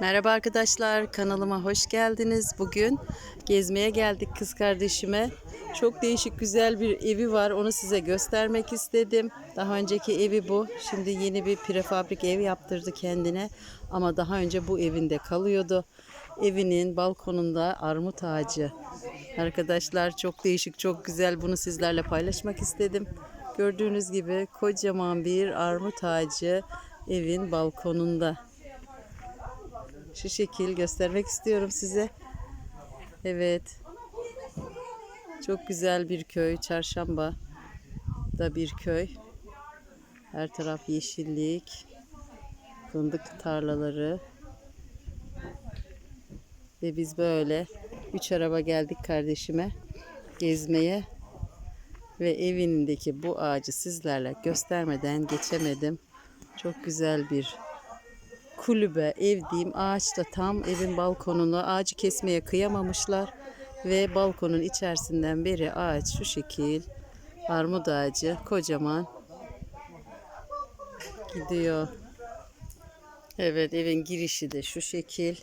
Merhaba arkadaşlar, kanalıma hoş geldiniz. Bugün gezmeye geldik kız kardeşime. Çok değişik güzel bir evi var. Onu size göstermek istedim. Daha önceki evi bu. Şimdi yeni bir prefabrik ev yaptırdı kendine. Ama daha önce bu evinde kalıyordu. Evinin balkonunda armut ağacı. Arkadaşlar çok değişik, çok güzel. Bunu sizlerle paylaşmak istedim. Gördüğünüz gibi kocaman bir armut ağacı evin balkonunda. Şu şekil göstermek istiyorum size. Evet. Çok güzel bir köy. Çarşamba da bir köy. Her taraf yeşillik. Fındık tarlaları. Ve biz böyle üç araba geldik kardeşime gezmeye. Ve evindeki bu ağacı sizlerle göstermeden geçemedim. Çok güzel bir kulübe, ev diyeyim ağaçta tam evin balkonunu ağacı kesmeye kıyamamışlar. Ve balkonun içerisinden beri ağaç şu şekil armut ağacı kocaman gidiyor. Evet evin girişi de şu şekil.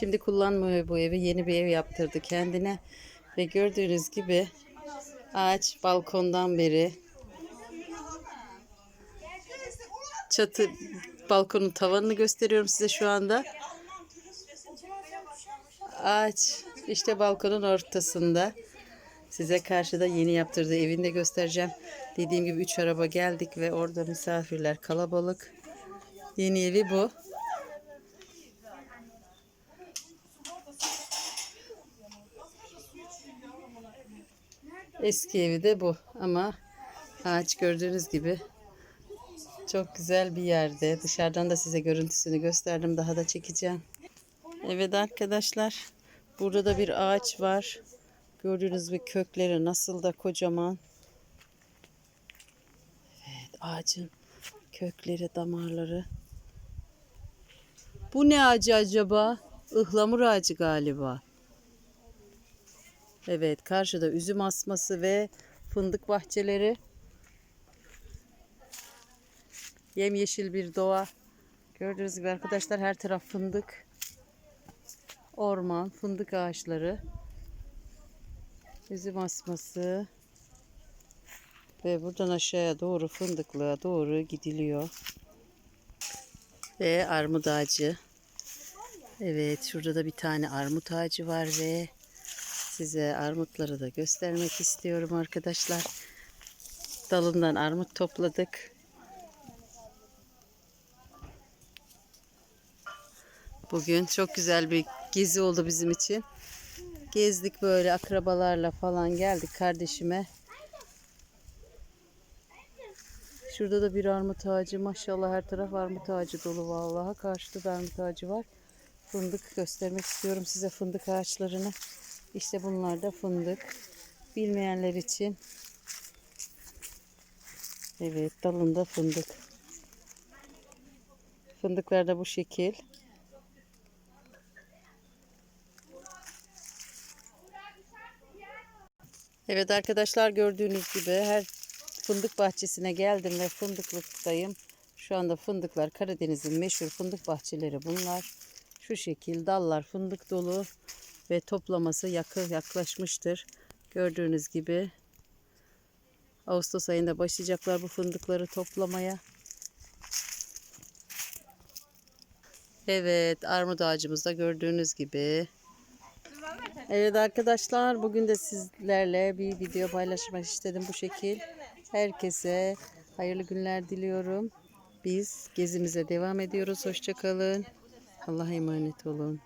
Şimdi kullanmıyor bu evi. Yeni bir ev yaptırdı kendine. Ve gördüğünüz gibi ağaç balkondan beri çatı balkonun tavanını gösteriyorum size şu anda. Ağaç işte balkonun ortasında. Size karşıda yeni yaptırdığı evini de göstereceğim. Dediğim gibi 3 araba geldik ve orada misafirler kalabalık. Yeni evi bu. Eski evi de bu ama ağaç gördüğünüz gibi çok güzel bir yerde. Dışarıdan da size görüntüsünü gösterdim. Daha da çekeceğim. Evet arkadaşlar. Burada da bir ağaç var. Gördüğünüz gibi kökleri nasıl da kocaman. Evet ağacın kökleri, damarları. Bu ne ağacı acaba? Ihlamur ağacı galiba. Evet karşıda üzüm asması ve fındık bahçeleri. Yemyeşil bir doğa. Gördüğünüz gibi arkadaşlar her taraf fındık. Orman, fındık ağaçları. Üzüm asması. Ve buradan aşağıya doğru fındıklığa doğru gidiliyor. Ve armut ağacı. Evet şurada da bir tane armut ağacı var ve size armutları da göstermek istiyorum arkadaşlar. Dalından armut topladık. Bugün çok güzel bir gezi oldu bizim için. Gezdik böyle akrabalarla falan geldik kardeşime. Şurada da bir armut ağacı. Maşallah her taraf armut ağacı dolu vallahi. Karşıda da armut ağacı var. Fındık göstermek istiyorum size fındık ağaçlarını. İşte bunlar da fındık. Bilmeyenler için. Evet dalında fındık. Fındıklar da bu şekil. Evet arkadaşlar gördüğünüz gibi her fındık bahçesine geldim ve fındıklıktayım. Şu anda fındıklar Karadeniz'in meşhur fındık bahçeleri bunlar. Şu şekil dallar fındık dolu ve toplaması yakı yaklaşmıştır. Gördüğünüz gibi Ağustos ayında başlayacaklar bu fındıkları toplamaya. Evet armut ağacımızda gördüğünüz gibi. Evet arkadaşlar bugün de sizlerle bir video paylaşmak istedim bu şekil. Herkese hayırlı günler diliyorum. Biz gezimize devam ediyoruz. Hoşçakalın. Allah'a emanet olun.